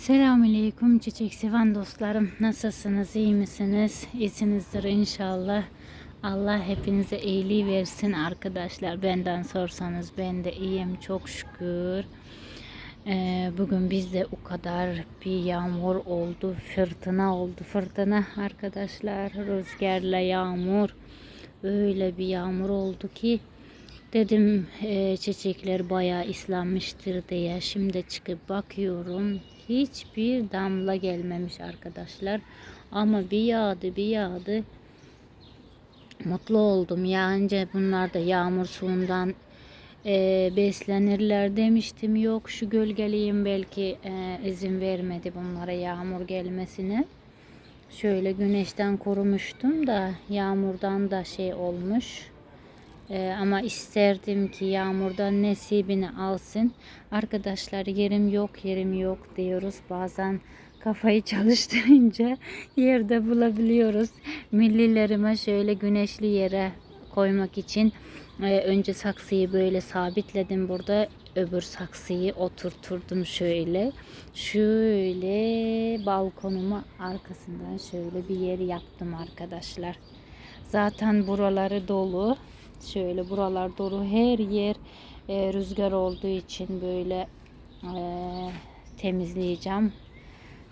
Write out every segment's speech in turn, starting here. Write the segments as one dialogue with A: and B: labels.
A: Selamünaleyküm çiçek seven dostlarım. Nasılsınız? iyi misiniz? İyisinizdir inşallah. Allah hepinize iyiliği versin arkadaşlar. Benden sorsanız ben de iyiyim çok şükür. Ee, bugün bizde o kadar bir yağmur oldu, fırtına oldu. Fırtına arkadaşlar, rüzgarla yağmur. Öyle bir yağmur oldu ki Dedim e, çiçekler bayağı islanmıştır diye. Şimdi çıkıp bakıyorum. Hiçbir damla gelmemiş arkadaşlar. Ama bir yağdı bir yağdı. Mutlu oldum. Yağınca bunlar da yağmur suyundan e, beslenirler demiştim. Yok şu gölgeliyim belki e, izin vermedi bunlara yağmur gelmesine. Şöyle güneşten korumuştum da yağmurdan da şey olmuş. Ee, ama isterdim ki yağmurdan nasibini alsın. Arkadaşlar yerim yok yerim yok diyoruz. Bazen kafayı çalıştırınca yerde bulabiliyoruz. Millilerime şöyle güneşli yere koymak için e, önce saksıyı böyle sabitledim burada. Öbür saksıyı oturturdum şöyle. Şöyle balkonuma arkasından şöyle bir yer yaptım arkadaşlar. Zaten buraları dolu. Şöyle buralar dolu her yer e, rüzgar olduğu için böyle e, temizleyeceğim.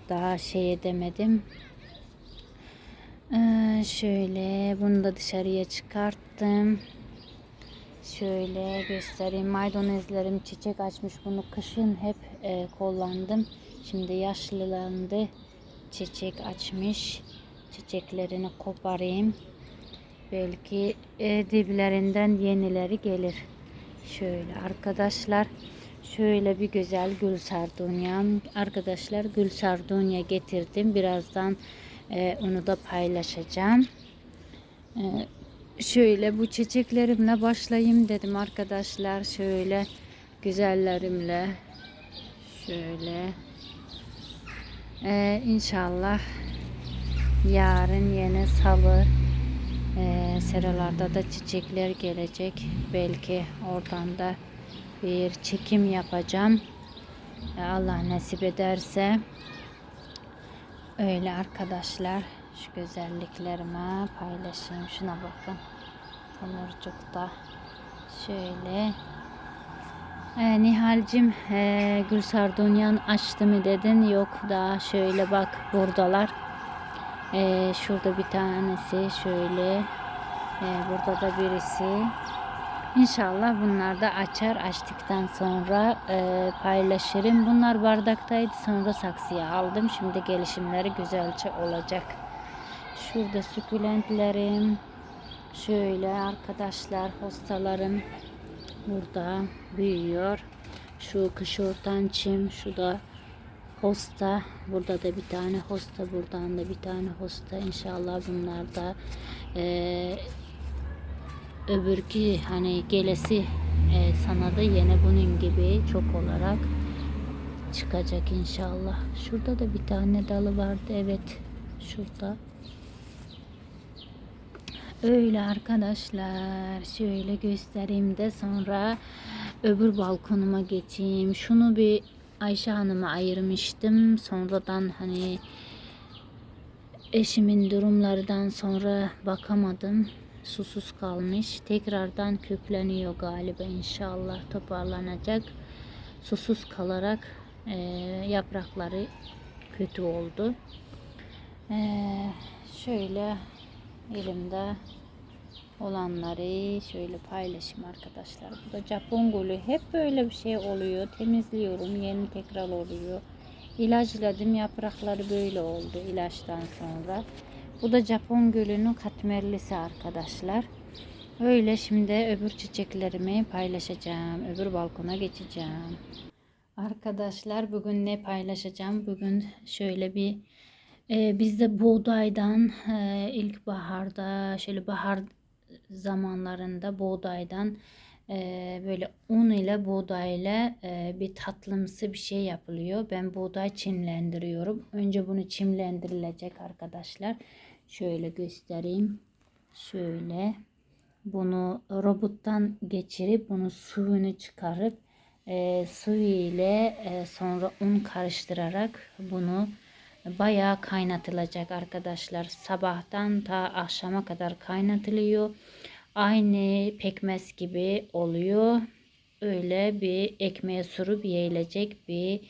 A: Daha şey edemedim. E, şöyle bunu da dışarıya çıkarttım. Şöyle göstereyim. Maydanozlarım çiçek açmış. Bunu kışın hep e, kullandım. Şimdi yaşlılandı. Çiçek açmış. Çiçeklerini koparayım. Belki e, diblerinden yenileri gelir. Şöyle arkadaşlar. Şöyle bir güzel gül sardunyam. Arkadaşlar gül sardunya getirdim. Birazdan e, onu da paylaşacağım. E, şöyle bu çiçeklerimle başlayayım dedim arkadaşlar. Şöyle güzellerimle. Şöyle. E, inşallah yarın yine salı ee, seralarda da çiçekler gelecek. Belki oradan da bir çekim yapacağım. Ee, Allah nasip ederse öyle arkadaşlar şu güzelliklerime paylaşayım. Şuna bakın. Tomurcukta şöyle ee, Nihal'cim e, Gül Sardunyan açtı mı dedin? Yok daha şöyle bak buradalar. Ee, şurada bir tanesi şöyle. Ee, burada da birisi. İnşallah bunlar da açar. Açtıktan sonra e, paylaşırım. Bunlar bardaktaydı. Sonra saksıya aldım. Şimdi gelişimleri güzelce olacak. Şurada sukulentlerim. Şöyle arkadaşlar hostalarım burada büyüyor. Şu kışortan çim. Şu da hosta. Burada da bir tane hosta. Buradan da bir tane hosta. İnşallah bunlar da e, öbürki hani gelesi e, sana da yine bunun gibi çok olarak çıkacak inşallah. Şurada da bir tane dalı vardı. Evet. Şurada. Öyle arkadaşlar. Şöyle göstereyim de sonra öbür balkonuma geçeyim. Şunu bir Ayşe Hanım'a ayırmıştım. Sonradan hani eşimin durumlardan sonra bakamadım. Susuz kalmış. Tekrardan kökleniyor galiba inşallah toparlanacak. Susuz kalarak e, yaprakları kötü oldu. E, şöyle elimde olanları şöyle paylaşayım arkadaşlar. Bu da Japon gülü. Hep böyle bir şey oluyor. Temizliyorum. Yeni tekrar oluyor. İlaçladım. Yaprakları böyle oldu ilaçtan sonra. Bu da Japon gülünün katmerlisi arkadaşlar. Öyle şimdi öbür çiçeklerimi paylaşacağım. Öbür balkona geçeceğim. Arkadaşlar bugün ne paylaşacağım? Bugün şöyle bir e, bizde buğdaydan e, ilkbaharda şöyle bahar zamanlarında buğdaydan e, böyle un ile buğday ile e, bir tatlımsı bir şey yapılıyor. Ben buğday çimlendiriyorum. Önce bunu çimlendirilecek arkadaşlar. Şöyle göstereyim. Şöyle bunu robottan geçirip bunu suyunu çıkarıp e, suyu ile e, sonra un karıştırarak bunu bayağı kaynatılacak arkadaşlar. Sabahtan ta akşama kadar kaynatılıyor. Aynı pekmez gibi oluyor. Öyle bir ekmeğe sürüp yiyilecek bir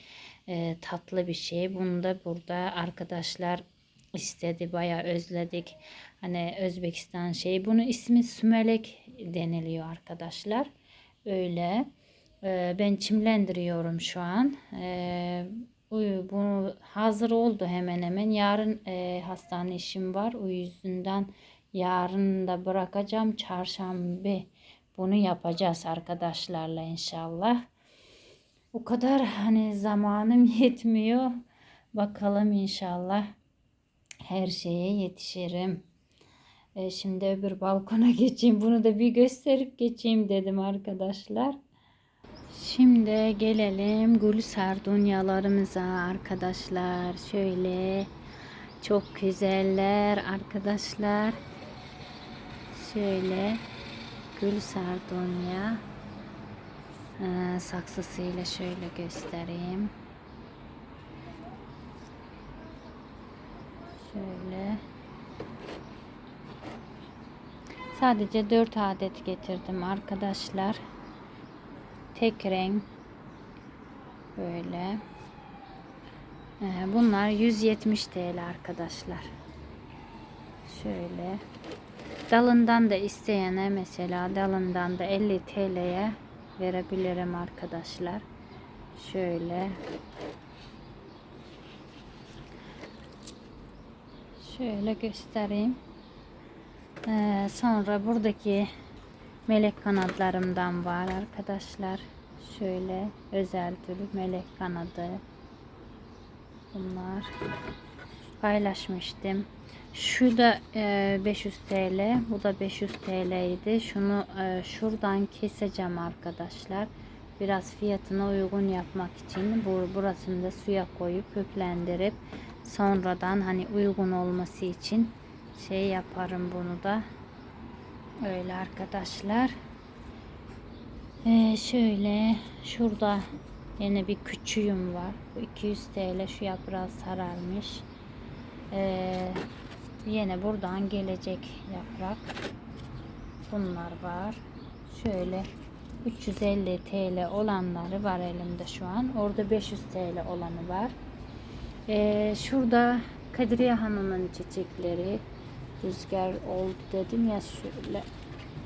A: e, tatlı bir şey. Bunu da burada arkadaşlar istedi. Bayağı özledik. Hani Özbekistan şeyi. Bunun ismi sümelek deniliyor arkadaşlar. Öyle. E, ben çimlendiriyorum şu an. E, bu, bu hazır oldu hemen hemen. Yarın e, hastane işim var. O yüzden yarın da bırakacağım. Çarşamba bunu yapacağız arkadaşlarla inşallah. O kadar hani zamanım yetmiyor. Bakalım inşallah her şeye yetişirim. E, şimdi öbür balkona geçeyim. Bunu da bir gösterip geçeyim dedim arkadaşlar. Şimdi gelelim gül sardunyalarımıza arkadaşlar. Şöyle çok güzeller arkadaşlar. Şöyle gül sardunya ee, saksısıyla şöyle göstereyim. Şöyle sadece 4 adet getirdim arkadaşlar. Tek renk böyle. Ee, bunlar 170 TL arkadaşlar. Şöyle dalından da isteyene mesela dalından da 50 TL'ye verebilirim arkadaşlar. Şöyle şöyle göstereyim. Ee, sonra buradaki melek kanatlarımdan var arkadaşlar. Şöyle özel tür melek kanadı. Bunlar paylaşmıştım. Şu da e, 500 TL. Bu da 500 TL idi. Şunu e, şuradan keseceğim arkadaşlar. Biraz fiyatına uygun yapmak için bu burasını da suya koyup köklendirip sonradan hani uygun olması için şey yaparım bunu da. Öyle arkadaşlar. Ee, şöyle şurada yine bir küçüğüm var. Bu 200 TL şu yaprağı sararmış. Ee, yine buradan gelecek yaprak. Bunlar var. Şöyle 350 TL olanları var elimde şu an. Orada 500 TL olanı var. Ee, şurada Kadriye Hanım'ın çiçekleri rüzgar oldu dedim ya şöyle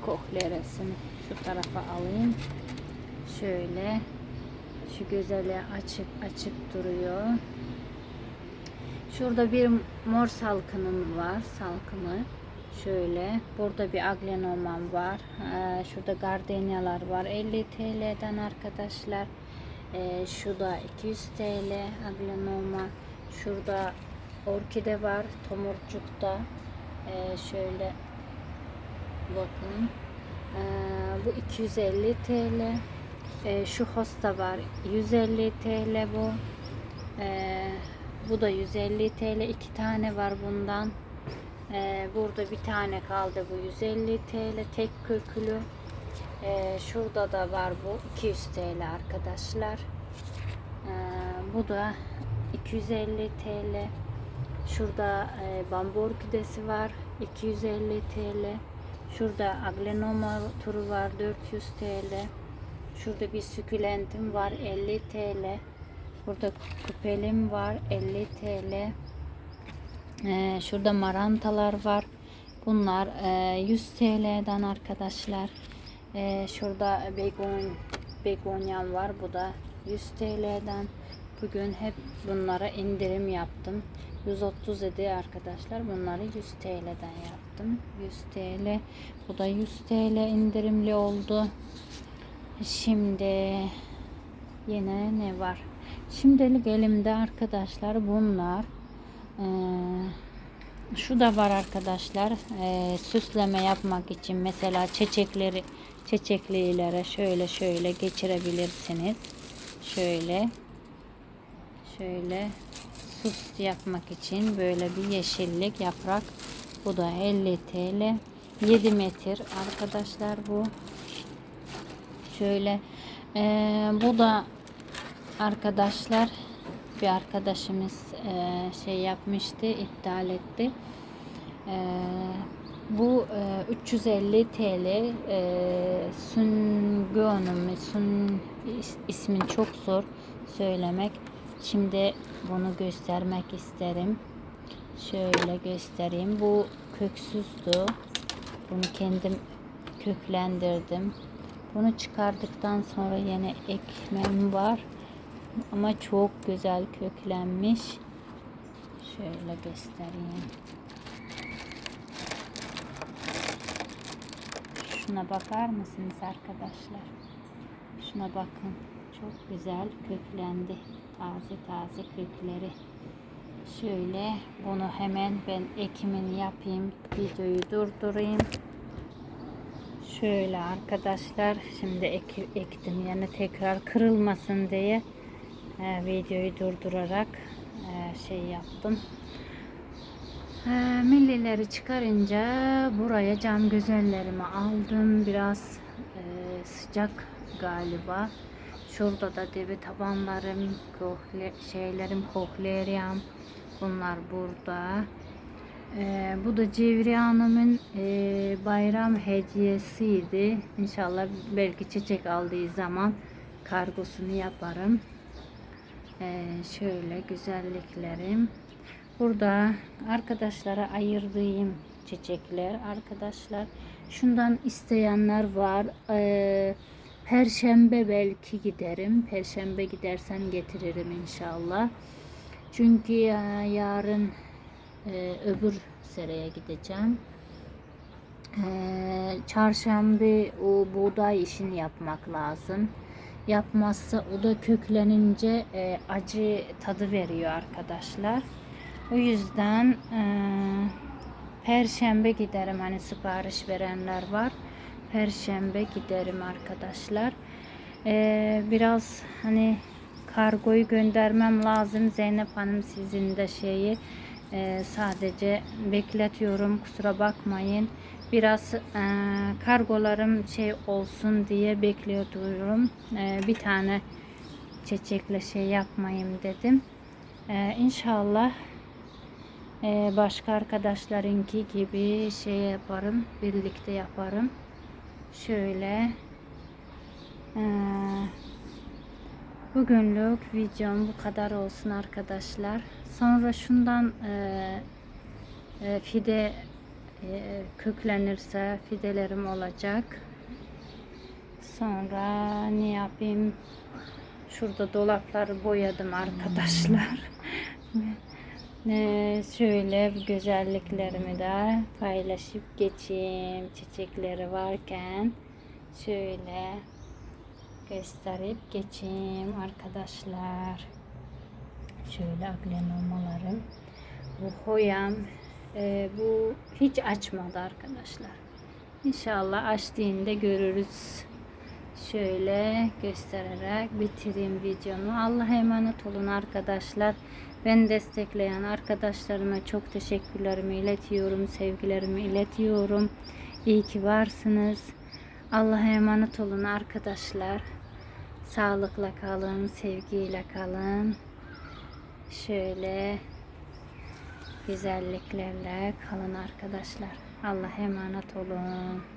A: kohleresini şu tarafa alayım. Şöyle şu güzeli açık açık duruyor. Şurada bir mor salkımım var. Salkımı. Şöyle. Burada bir aglenomam var. Ee, şurada gardeniyalar var. 50 TL'den arkadaşlar. Ee, şu da 200 TL aglenoma. Şurada orkide var. Tomurcukta. Ee, şöyle bakın. Ee, bu 250 TL. Ee, şu hosta var. 150 TL bu. Ee, bu da 150 TL. iki tane var bundan. Ee, burada bir tane kaldı bu 150 TL tek kökülü. Ee, şurada da var bu 200 TL arkadaşlar. Ee, bu da 250 TL. Şurada e, bambu orkidesi var 250 TL. Şurada aglenoma turu var 400 TL. Şurada bir sükülentim var 50 TL. Burada küpelim var 50 TL. Ee, şurada marantalar var. Bunlar e, 100 TL'den arkadaşlar. Ee, şurada begon begonyam var. Bu da 100 TL'den. Bugün hep bunlara indirim yaptım. 130 idi arkadaşlar. Bunları 100 TL'den yaptım. 100 TL. Bu da 100 TL indirimli oldu. Şimdi yine ne var? Şimdilik elimde arkadaşlar bunlar. Ee, şu da var arkadaşlar. Ee, süsleme yapmak için mesela çiçekleri çiçeklilere şöyle şöyle geçirebilirsiniz. Şöyle şöyle süs yapmak için böyle bir yeşillik yaprak. Bu da 50 TL. 7 metre arkadaşlar bu. Şöyle Ee, bu da arkadaşlar bir arkadaşımız e, şey yapmıştı, iptal etti. Ee, bu e, 350 TL e, Sungo'nun Sun is- ismin çok zor söylemek. Şimdi bunu göstermek isterim. Şöyle göstereyim. Bu köksüzdü. Bunu kendim köklendirdim. Bunu çıkardıktan sonra yine ekmem var. Ama çok güzel köklenmiş. Şöyle göstereyim. Şuna bakar mısınız arkadaşlar? Şuna bakın. Çok güzel köklendi. Taze taze kökleri. Şöyle bunu hemen ben ekimini yapayım. Videoyu durdurayım. Şöyle arkadaşlar şimdi ek, ektim yani tekrar kırılmasın diye e, videoyu durdurarak e, şey yaptım. E, millileri çıkarınca buraya cam gözellerimi aldım. Biraz e, sıcak galiba. Şurada da devi tabanlarım, kohle, şeylerim, kohleryam. Bunlar burada. Ee, bu da Cevriye Hanım'ın e, bayram hediyesiydi. İnşallah belki çiçek aldığı zaman kargosunu yaparım. Ee, şöyle güzelliklerim. Burada arkadaşlara ayırdığım çiçekler. Arkadaşlar şundan isteyenler var. Ee, Perşembe belki giderim. Perşembe gidersen getiririm inşallah. Çünkü ya- yarın e, öbür sereye gideceğim. E, çarşamba o buğday işini yapmak lazım. Yapmazsa o da köklenince e, acı tadı veriyor arkadaşlar. O yüzden e, Perşembe giderim hani sipariş verenler var. Perşembe giderim arkadaşlar. E, biraz hani kargoyu göndermem lazım. Zeynep Hanım sizin de şeyi e, sadece bekletiyorum. Kusura bakmayın. Biraz e, kargolarım şey olsun diye bekliyorum. E, bir tane çiçekle şey yapmayayım dedim. E, inşallah e, başka arkadaşlarınki gibi şey yaparım. Birlikte yaparım. Şöyle e, Bugünlük videom bu kadar olsun arkadaşlar. Sonra şundan e, e, fide e, köklenirse fidelerim olacak. Sonra ne yapayım? Şurada dolapları boyadım arkadaşlar. E, şöyle güzelliklerimi de paylaşıp geçeyim. Çiçekleri varken şöyle gösterip geçeyim arkadaşlar. Şöyle aglenomalarım. Bu hoyam e, bu hiç açmadı arkadaşlar. İnşallah açtığında görürüz. Şöyle göstererek bitireyim videomu. Allah'a emanet olun arkadaşlar. Ben destekleyen arkadaşlarıma çok teşekkürlerimi iletiyorum. Sevgilerimi iletiyorum. İyi ki varsınız. Allah'a emanet olun arkadaşlar. Sağlıkla kalın, sevgiyle kalın. Şöyle güzelliklerle kalın arkadaşlar. Allah'a emanet olun.